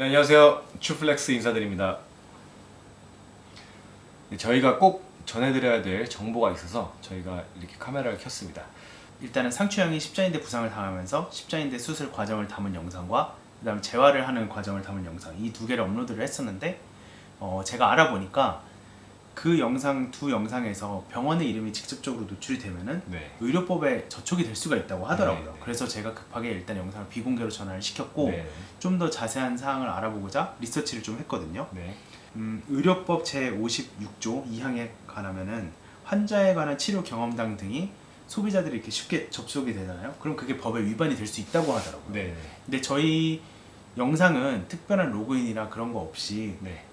네, 안녕하세요. 추플렉스 인사드립니다. 네, 저희가 꼭 전해드려야 될 정보가 있어서 저희가 이렇게 카메라를 켰습니다. 일단은 상추형이 십자인대 부상을 당하면서 십자인대 수술 과정을 담은 영상과 그다음에 재활을 하는 과정을 담은 영상 이 두 개를 업로드를 했었는데 어, 제가 알아보니까 그 영상 두 영상에서 병원의 이름이 직접적으로 노출이 되면은 네. 의료법에 저촉이 될 수가 있다고 하더라고요. 네, 네. 그래서 제가 급하게 일단 영상을 비공개로 전화를 시켰고 네. 좀더 자세한 사항을 알아보고자 리서치를 좀 했거든요. 네. 음, 의료법 제 56조 2항에 관하면은 환자에 관한 치료 경험담 등이 소비자들이 이렇게 쉽게 접속이 되잖아요. 그럼 그게 법에 위반이 될 수 있다고 하더라고요. 네. 근데 저희 영상은 특별한 로그인이나 그런 거 없이 네.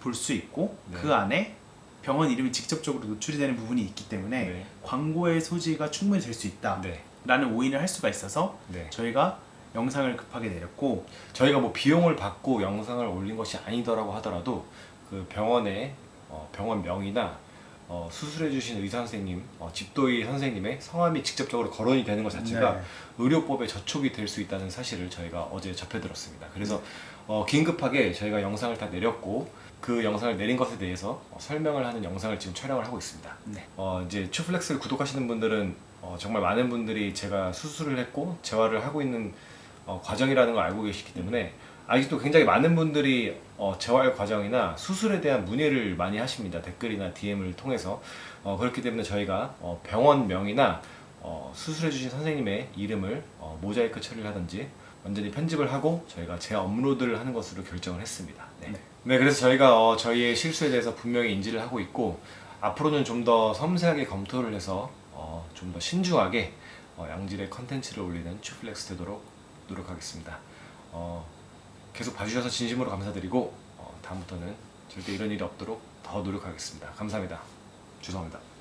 볼수 있고 네. 그 안에 병원 이름이 직접적으로 노출이 되는 부분이 있기 때문에 네. 광고의 소지가 충분히 될 수 있다라는 네. 오인을 할 수가 있어서 네. 저희가 영상을 급하게 내렸고 저희가 뭐 비용을 받고 영상을 올린 것이 아니더라고 하더라도 그 병원의 어, 병원 명의나 어, 수술해주신 의사 선생님, 어, 집도의 선생님의 성함이 직접적으로 거론이 되는 것 자체가 네. 의료법에 저촉이 될 수 있다는 사실을 저희가 어제 접해 들었습니다. 그래서 어, 긴급하게 저희가 영상을 다 내렸고 그 영상을 내린 것에 대해서 어, 설명을 하는 영상을 지금 촬영을 하고 있습니다. 네. 어, 이제 추플렉스를 구독하시는 분들은 어, 정말 많은 분들이 제가 수술을 했고 재활을 하고 있는 어, 과정이라는 걸 알고 계시기 때문에 아직도 굉장히 많은 분들이 어, 재활 과정이나 수술에 대한 문의를 많이 하십니다. 댓글이나 DM을 통해서 어, 그렇기 때문에 저희가 어, 병원 명이나 어, 수술해주신 선생님의 이름을 어, 모자이크 처리를 하든지 완전히 편집을 하고 저희가 재업로드를 하는 것으로 결정을 했습니다. 네, 네. 네, 그래서 저희가 어, 저희의 실수에 대해서 분명히 인지를 하고 있고 앞으로는 좀 더 섬세하게 검토를 해서 어, 좀 더 신중하게 어, 양질의 컨텐츠를 올리는 추플렉스 되도록 노력하겠습니다. 어, 계속 봐주셔서 진심으로 감사드리고 어, 다음부터는 절대 이런 일이 없도록 더 노력하겠습니다. 감사합니다. 죄송합니다.